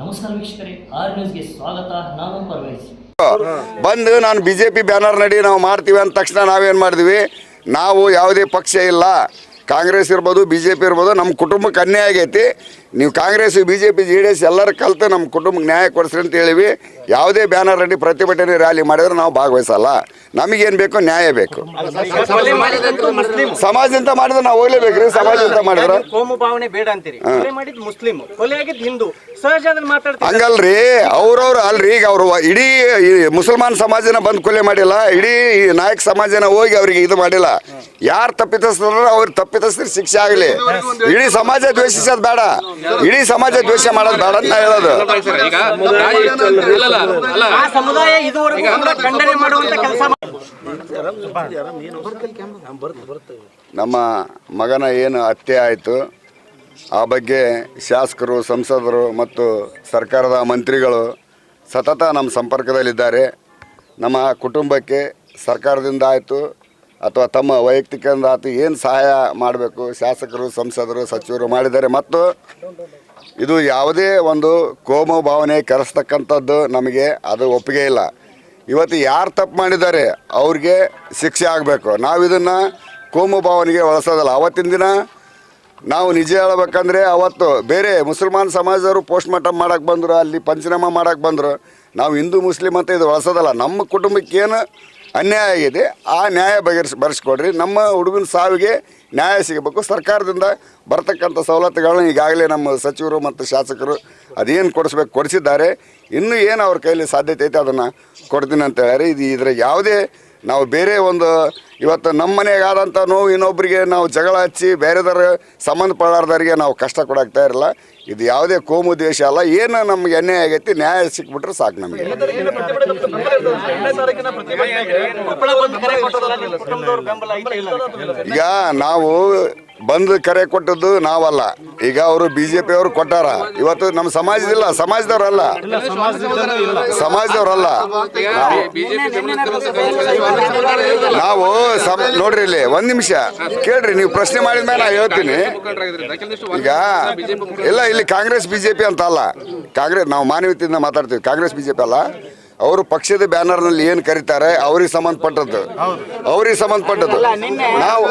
ನಮಸ್ಕಾರ ವೀಕ್ಷಕರೇ, ಆರ್ ನ್ಯೂಸ್ಗೆ ಸ್ವಾಗತ, ನಾನು ಬಂದು ನಾನು ಬಿ ಜೆ ಪಿ ಬ್ಯಾನರ್ ನಡಿ, ನಾವು ಮಾಡ್ತೀವಿ ಅಂದ ತಕ್ಷಣ ನಾವೇನು ಮಾಡಿದ್ವಿ? ನಾವು ಯಾವುದೇ ಪಕ್ಷ ಇಲ್ಲ, ಕಾಂಗ್ರೆಸ್ ಇರ್ಬೋದು ಬಿ ಜೆ ಪಿ ಇರ್ಬೋದು, ನಮ್ಮ ಕುಟುಂಬಕ್ಕೆ ಅನ್ಯಾಯ ಆಗೈತಿ. ನೀವು Congress B J P J D S ಎಲ್ಲರೂ ಕಲ್ತು ನಮ್ಮ ಕುಟುಂಬಕ್ಕೆ ನ್ಯಾಯ ಕೊಡಿಸ್ರಿ ಅಂತ ಹೇಳಿವಿ. ಯಾವುದೇ ಬ್ಯಾನರ್ ಅಡ್ಡಿ ಪ್ರತಿಭಟನೆ ರ್ಯಾಲಿ ಮಾಡಿದ್ರೆ ನಾವು ಭಾಗವಹಿಸಲ್ಲ. ನಮಗೇನು ಬೇಕು ನ್ಯಾಯ ಬೇಕು. ಸಮಾಜದಿಂದ ಮಾಡಿದ್ರೆ ನಾವು ಹೋಗ್ಲೇಬೇಕ್ರಿ ಸಮಾಜದಿಂದ ಮಾಡಿದ್ರೆ. ಹಂಗಲ್ರಿ ಅವ್ರವ್ರು ಅಲ್ರಿ ಈಗ ಅವರು ಇಡೀ ಮುಸಲ್ಮಾನ್ ಸಮಾಜನ ಬಂದು ಕೊಲೆ ಮಾಡಿಲ್ಲ ಇಡೀ ನಾಯಕ್ ಸಮಾಜನ ಹೋಗಿ ಅವ್ರಿಗೆ ಇದು ಮಾಡಿಲ್ಲ. ಯಾರು ತಪ್ಪಿತಸ್ತಾರ ಅವ್ರು ತಪ್ಪಿತಸ್ತ್ರ ಶಿಕ್ಷೆ ಆಗಲಿ. ಇಡೀ ಸಮಾಜ ದ್ವೇಷಿಸೋದು ಬೇಡ. ಇಡೀ ಸಮಾಜ ದ್ವೇಷ ಮಾಡೋದು ಬೇಡ ಅಂತ ಹೇಳೋದು. ನಮ್ಮ ಮಗನ ಏನು ಹತ್ಯೆ ಆಯಿತು, ಆ ಬಗ್ಗೆ ಶಾಸಕರು, ಸಂಸದರು ಮತ್ತು ಸರ್ಕಾರದ ಮಂತ್ರಿಗಳು ಸತತ ನಮ್ಮ ಸಂಪರ್ಕದಲ್ಲಿದ್ದಾರೆ. ನಮ್ಮ ಕುಟುಂಬಕ್ಕೆ ಸರ್ಕಾರದಿಂದ ಆಯಿತು ಅಥವಾ ತಮ್ಮ ವೈಯಕ್ತಿಕ ಆತು ಏನು ಸಹಾಯ ಮಾಡಬೇಕು, ಶಾಸಕರು, ಸಂಸದರು, ಸಚಿವರು ಮಾಡಿದ್ದಾರೆ. ಮತ್ತು ಇದು ಯಾವುದೇ ಒಂದು ಕೋಮು ಭಾವನೆ ಕೆರೆಸ್ತಕ್ಕಂಥದ್ದು ನಮಗೆ ಅದು ಒಪ್ಪಿಗೆ ಇಲ್ಲ. ಇವತ್ತು ಯಾರು ತಪ್ಪು ಮಾಡಿದ್ದಾರೆ, ಅವ್ರಿಗೆ ಶಿಕ್ಷೆ ಆಗಬೇಕು. ನಾವು ಇದನ್ನು ಕೋಮು ಭಾವನೆಗೆ ಒಳಸೋದಲ್ಲ ಅವತ್ತಿನ ದಿನ ನಾವು ನಿಜ ಹೇಳ್ಬೇಕಂದ್ರೆ ಅವತ್ತು ಬೇರೆ ಮುಸಲ್ಮಾನ್ ಸಮಾಜದವರು ಪೋಸ್ಟ್ ಮಾರ್ಟಮ್ ಮಾಡಕ್ಕೆ ಬಂದರು, ಅಲ್ಲಿ ಪಂಚನಾಮ ಮಾಡಕ್ಕೆ ಬಂದರು. ನಾವು ಹಿಂದೂ, ಮುಸ್ಲಿಂ ಅಂತ ಇದು ಒಳಸೋದಲ್ಲ ನಮ್ಮ ಕುಟುಂಬಕ್ಕೆ ಏನು ಅನ್ಯಾಯ ಆಗಿದೆ. ಆ ನ್ಯಾಯ ಬಗೆಹರಿಸಿ, ಬರೆಸ್ಕೊಡ್ರಿ. ನಮ್ಮ ಹುಡುಗನ ಸಾವಿಗೆ ನ್ಯಾಯ ಸಿಗಬೇಕು. ಸರ್ಕಾರದಿಂದ ಬರ್ತಕ್ಕಂಥ ಸವಲತ್ತುಗಳನ್ನ ಈಗಾಗಲೇ ನಮ್ಮ ಸಚಿವರು ಮತ್ತು ಶಾಸಕರು ಅದೇನು ಕೊಡಿಸ್ಬೇಕು, ಕೊಡಿಸಿದ್ದಾರೆ. ಇನ್ನೂ ಏನು ಅವ್ರ ಕೈಯಲ್ಲಿ ಸಾಧ್ಯತೆ ಐತೆ ಅದನ್ನು ಕೊಡ್ತೀನಿ ಅಂತ ಹೇಳ್ಯಾರ. ಇದು ಇದ್ರಾಗ ಯಾವುದೇ ನಾವು ಬೇರೆ ಒಂದು ಇವತ್ತು ನಮ್ಮ ಮನೆಗಾದಂಥ ನೋವು ಇನ್ನೊಬ್ಬರಿಗೆ ನಾವು ಜಗಳ ಹಚ್ಚಿ ಬೇರೆದರ ಸಂಬಂಧಪಡಾರ್ದವ್ರಿಗೆ ನಾವು ಕಷ್ಟ ಕೊಡಾಕ್ತಾ ಇರಲ್ಲ. ಇದು ಯಾವುದೇ ಕೋಮು ದ್ವೇಷ ಅಲ್ಲ. ಏನು ನಮ್ಗೆ ಅನ್ಯಾಯ ಆಗೈತಿ, ನ್ಯಾಯ ಸಿಕ್ಬಿಟ್ರೆ ಸಾಕು ನಮಗೆ. ಈಗ ನಾವು ಬಂದು ಕರೆ ಕೊಟ್ಟದ್ದು ನಾವಲ್ಲ. ಈಗ ಅವರು ಬಿ ಜೆ ಪಿ ಅವರು ಕೊಟ್ಟಾರ. ಇವತ್ತು ನಮ್ಮ ಸಮಾಜದಿಲ್ಲ, ಸಮಾಜದವ್ರಲ್ಲ. ಸಮಾಜದವ್ರಲ್ಲ. ಬಿಜೆಪಿ ನಾವು ನೋಡ್ರಿ ಇಲ್ಲಿ, ಒಂದ್ ನಿಮಿಷ. ಕೇಳ್ರಿ, ನೀವು ಪ್ರಶ್ನೆ ಮಾಡಿದ ಮೇಲೆ ನಾ ಹೇಳ್ತೀನಿ. ಈಗ, ಇಲ್ಲ, ಇಲ್ಲಿ ಕಾಂಗ್ರೆಸ್ ಬಿಜೆಪಿ ಅಂತ ಅಲ್ಲ. ಕಾಂಗ್ರೆಸ್, ನಾವು ಮಾನವೀಯತೆಯಿಂದ ಮಾತಾಡ್ತೀವಿ. ಕಾಂಗ್ರೆಸ್ ಬಿಜೆಪಿ ಅಲ್ಲ. ಅವರು ಪಕ್ಷದ ಬ್ಯಾನರ್ನಲ್ಲಿ ಏನು ಕರೀತಾರೆ ಅವ್ರಿಗೆ ಸಂಬಂಧಪಟ್ಟದ್ದು. ಅವ್ರಿಗೆ ಸಂಬಂಧಪಟ್ಟದ್ದು. ನಾವು